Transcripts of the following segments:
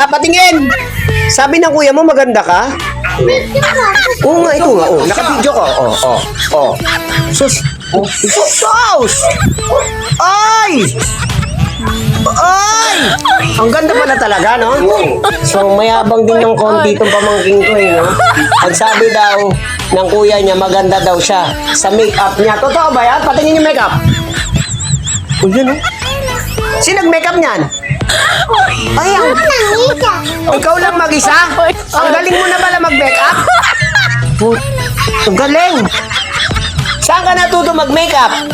Ah, patingin! Sabi ng kuya mo, maganda ka? Oo nga, ito nga. Oh, naka-video ko. Oh, oh, oh. Sus! Oh, sus! Ay! Ay! Ang ganda pala talaga, no? So, mayabang din ng konti itong pamangking ko, eh, no? Ang sabi daw ng kuya niya, maganda daw siya sa make-up niya. Totoo ba yan? Patingin yung make-up. Oh, yun, oh. Sino nag-makeup niyan? Ay, ang... Ikaw lang mag-isa? Ang galing mo na pala mag-makeup? Put, ang galing! Saan ka natuto mag-makeup?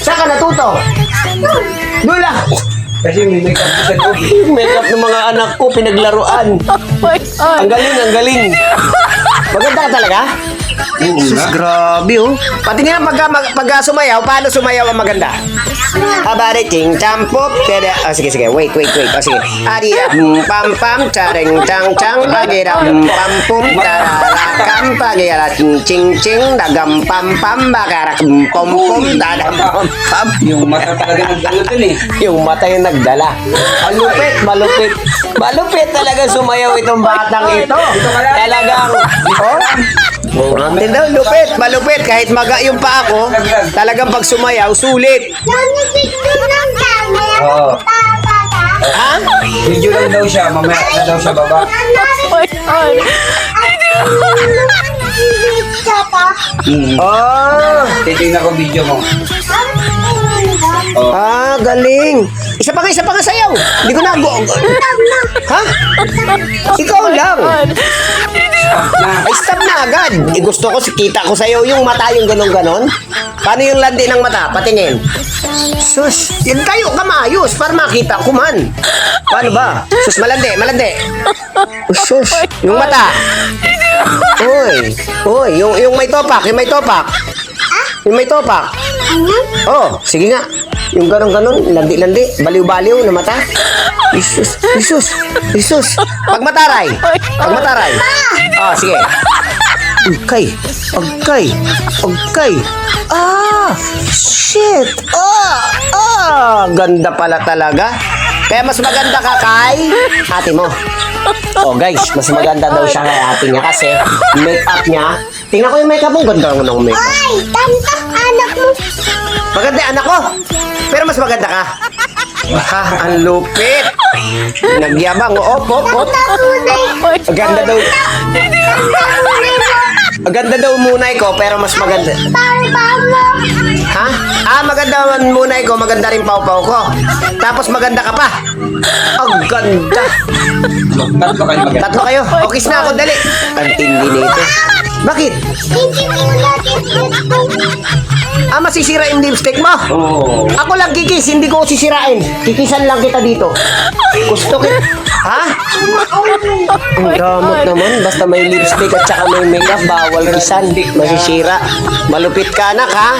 Saan ka natuto? Doon lang! Kasi may makeup sa. Makeup ng mga anak ko, pinaglaruan. Ang galing, ang galing. Maganda ka talaga? Sus, grabe oh. Pati nga pag, pag, pag sumayaw, paano sumayaw ang maganda? Abari, ting, champop, tada. Ah, sige, sige, wait, wait, wait. Ah, sige. Adi, mm, pam, pam, charing, chang, chang, pagira, mm, pam, pum, tararakam, pagira, ching, ching, ching, dagam, pam, pam, bakarak, mm, pom, pom, dadam, pam, pam. Yung mata talaga nagdalo dun eh. Yung mata yung nagdala. Malupit, malupit. Malupit talaga sumayaw itong batang ito. Talagang, oh, Hindi daw, lupit, malupit. Kahit maga yung pa ako, talagang pag sumayaw, sulit. Oo. Ha? Video lang daw siya, mamaya na daw siya baba. Hmm. Oh, Titignan ko video mo. Oh. ah, galing. Isa pa nga, isa pa nga sayaw. Hindi ko na, ha? Ikaw lang. Ay, stop na agad. Eh, gusto ko, kita ko sa'yo yung mata, yung ganon-ganon. Paano yung landi ng mata? Patingin. Sus, yun tayo ka maayos para makita ko man. Paano ba? Sus, malandi, malandi. Sus, yung mata. Uy, uy, yung, yung may topak, yung may topak. Yung may topak. Oh, sige nga. Yung ganon-ganon, landi-landi, baliw-baliw na mata. Isus, Isus, Isus. Pagmataray. Pagmataray. Ah, sige. Agkay. Agkay. Agkay. Ah! Shit! Ah! Ah! Ganda pala talaga. Kaya mas maganda ka kay ate mo. Oh guys, mas maganda daw siya kay ate niya kasi make-up niya. Tingnan ko yung make-up mo. Ganda ng make-up. Ay, tantak anak mo. Maganda anak ko. Pero mas maganda ka. Ha, ang lupit. Nagyabang. Op, op, op. Ang ganda daw. Ang ganda daw munay ko, pero mas maganda. Ha? Ah, maganda man munay ko, maganda rin pau-pau ko. Tapos maganda ka pa. Ang ganda. Tatlo kayo Tatlo kayo. O, kiss na ako, dali. Ang tindi nito. Bakit? Hindi. Ah, masisira yung lipstick mo? Oo. Ako lang kikis, hindi ko sisirain. Kikisan lang kita dito. Gusto kita. Ha? Ang damot naman. Basta may lipstick at saka may makeup, bawal kisan. Masisira. Malupit ka anak, ha?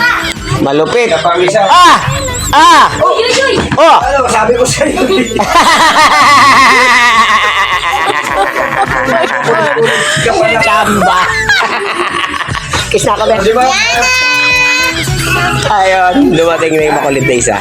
Malupit. Kapamisa. Ah! Ah! Oh! Ano, sabi ko sa'yo. Chamba! Kiss na ako, Ben. Di ba? Ayun, dumating na yung makulit na isa.